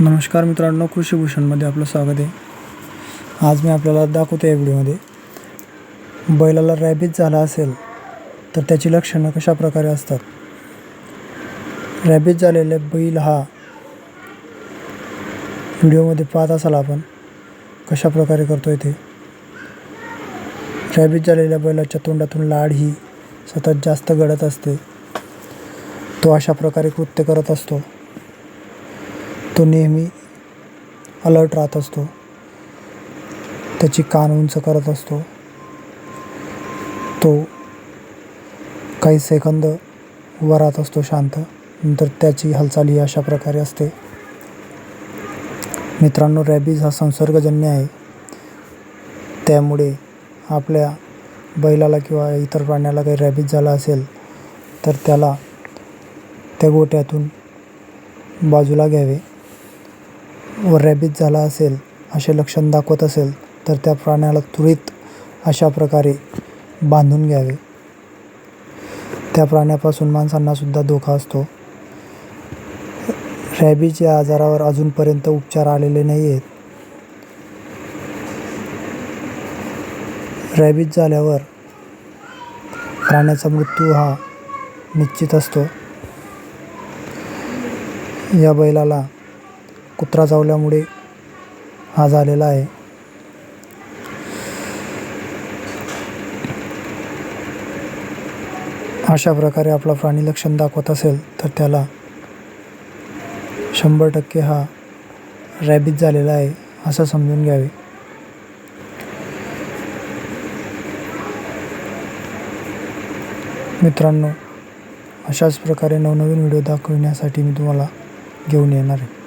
नमस्कार मित्रांनो कृषीभूषणमध्ये आपलं स्वागत आहे. आज मी आपल्याला दाखवतो या व्हिडिओमध्ये. बैलाला रॅबीज झाला असेल तर त्याची लक्षणं कशा प्रकारे असतात? रॅबीज झालेले बैल हा व्हिडिओमध्ये पाहत असाल आपण कशा प्रकारे करतो आहे ते. रॅबीज झालेल्या बैलाच्या तोंडातून लाड ही सतत जास्त गळत असते. तो अशा प्रकारे कृत्य करत असतो. तो नेहमी अलर्ट राहत असतो. त्याची कान उंच करत असतो. तो काही सेकंद वरात राहत असतो शांत. नंतर त्याची हालचाल ही अशा प्रकारे असते. मित्रांनो रॅबीज हा संसर्गजन्य आहे. त्यामुळे आपल्या बैलाला किंवा इतर प्राण्याला काही रॅबीज झाला असेल तर त्याला त्या गोट्यातून बाजूला घ्यावे. व रॅबीज झाला असेल असे लक्षण दाखवत असेल तर त्या प्राण्याला त्वरित अशा प्रकारे बांधून घ्यावे. त्या प्राण्यापासून माणसांनासुद्धा धोका असतो. रॅबीज या आजारावर अजूनपर्यंत उपचार आलेले नाही आहेत रॅबीज झाल्यावर प्राण्याचा मृत्यू हा निश्चित असतो. या बैलाला कुत्रा चावल्यामुळे हा झालेला आहे. अशा प्रकारे आपला प्राणी लक्षण दाखवत असेल तर त्याला शंभर टक्के हा रॅबीज झालेला आहे असं समजून घ्यावे. मित्रांनो अशाच प्रकारे नवनवीन व्हिडिओ दाखवण्यासाठी मी तुम्हाला घेऊन येणार आहे.